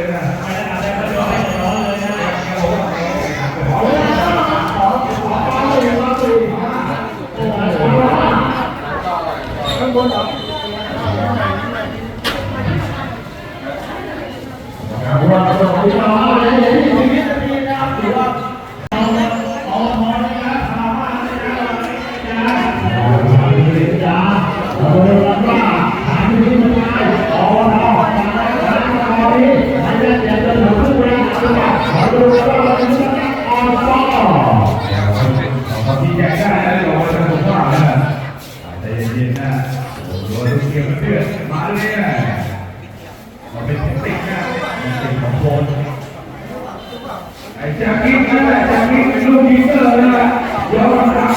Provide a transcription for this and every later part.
Obrigado.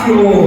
máximo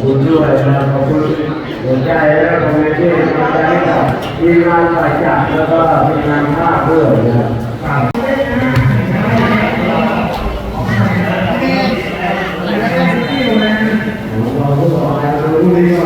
คุณด้วยนะขอบคุณหัวใจและคอมเมดี้หัวใจกับทีมงานฝ่ายจัดแล้วก็ทีงานภาคด้วยนะ กั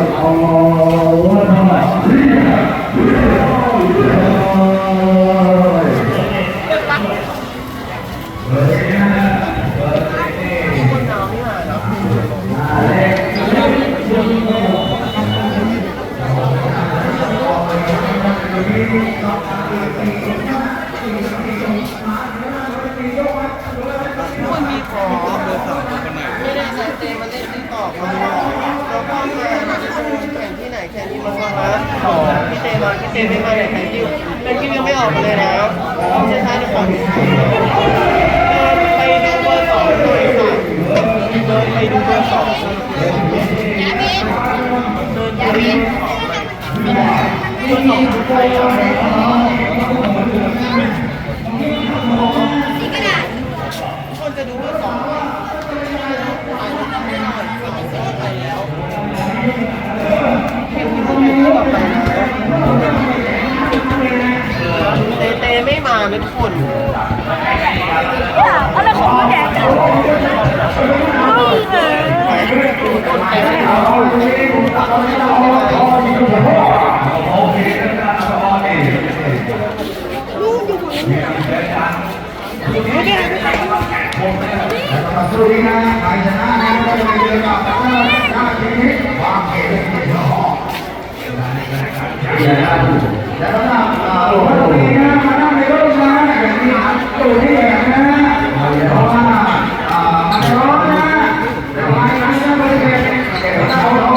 นคิวยังไม่ออกมาเลยนะใช่ใช่ขอดูไปดูเบอร์สองหน่อยค่ะเดินไปดูเบอร์สองเดินไปดูเบอร์สองทุกคนคนจะดูเบอร์สองไปแล้ว เตเตไม่มาไม่ทุกคนอะไรของมึงแดกจังไม่เลยสวัสดีนะใครชนะนะก็จะไปเจอกับหน้าทีมวางเกมที่รอ แล้วก็โอ้โหสวัสดีนะมานั่งในรถมาอย่างนี้ตัวที่แบบนะเพราะว่ามันร้อนนะแต่ว่าอย่างนี้ก็ไม่เป็นเดี๋ยวเราเอามาก็ไม่ได้ก็จะทำให้ได้เลยนี่เข้ามา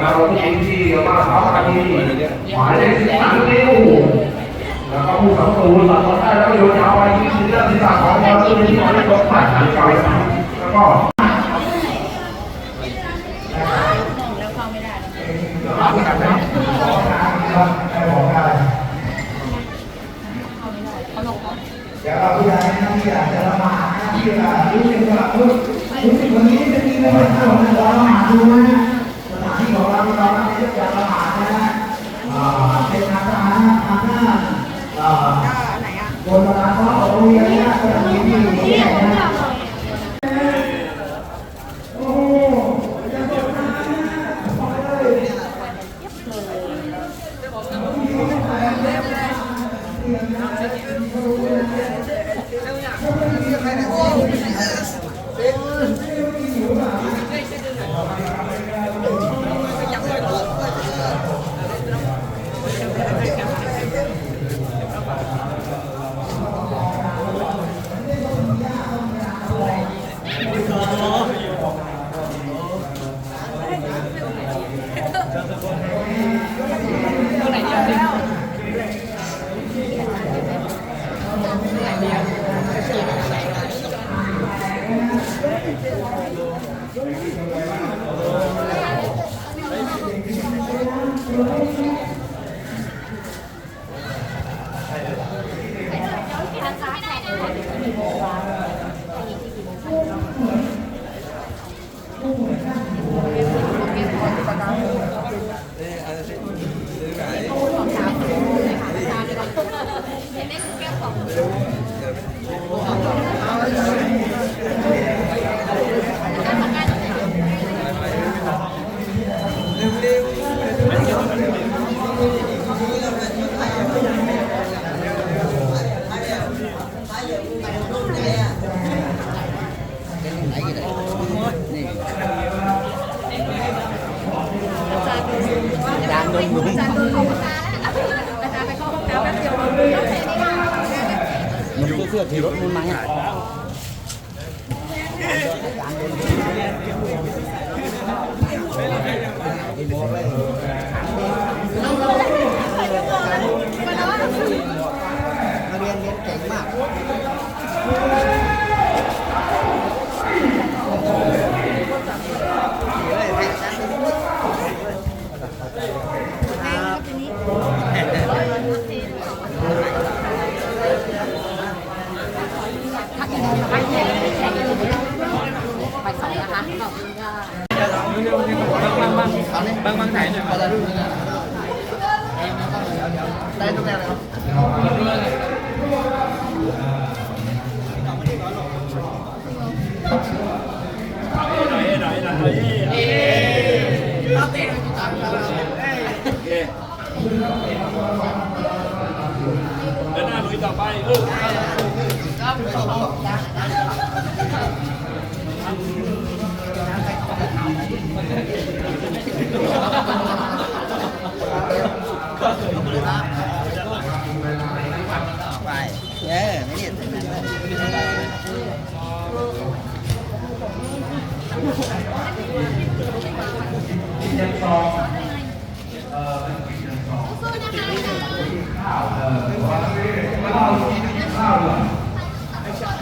แล้วแองจี้แล้วก็สาวปารีหมายเลขสิบสามนิ้วแล้วก็ผู้สังตูนหลังรถได้แล้วโยนยาวไปที่ชิ้นเรื่องบสามของบอลลูนที่หมายเลขรถผ่านหันไปแล้วก็เดี๋ยวเราพยายามนะพี่อยากจะละหมาดที่อยากรู้สึกว่ารู้สึวันนี้จะมีอะไรบ้างาละหมาดดูนะ ที่ของเราเราไม่ได้จากปราทนะเป็นทางทหารทาหน้า เสื้อขี่รถนู้นไหมอะมาเรียนเรียนเก่งมาก ได้ทุกแนวเลยครับ หน่อยหน่อยหน่อยหน่อยเอ๊เดินหน้าลุยต่อไปเออ ไปเออไม่เนี่ย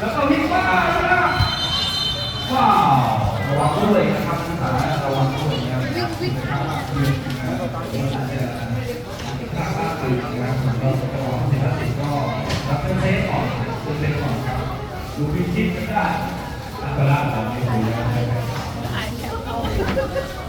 แล้วก็มิกว้าวว้าวระวังด้วยนะครับทุกท่านระวังด้วยนะครับรับเป็นเซฟก่อนเป็นเซฟก่อนครับดูพิชิตก็ได้อัตราแบบนี้ดูนะครับ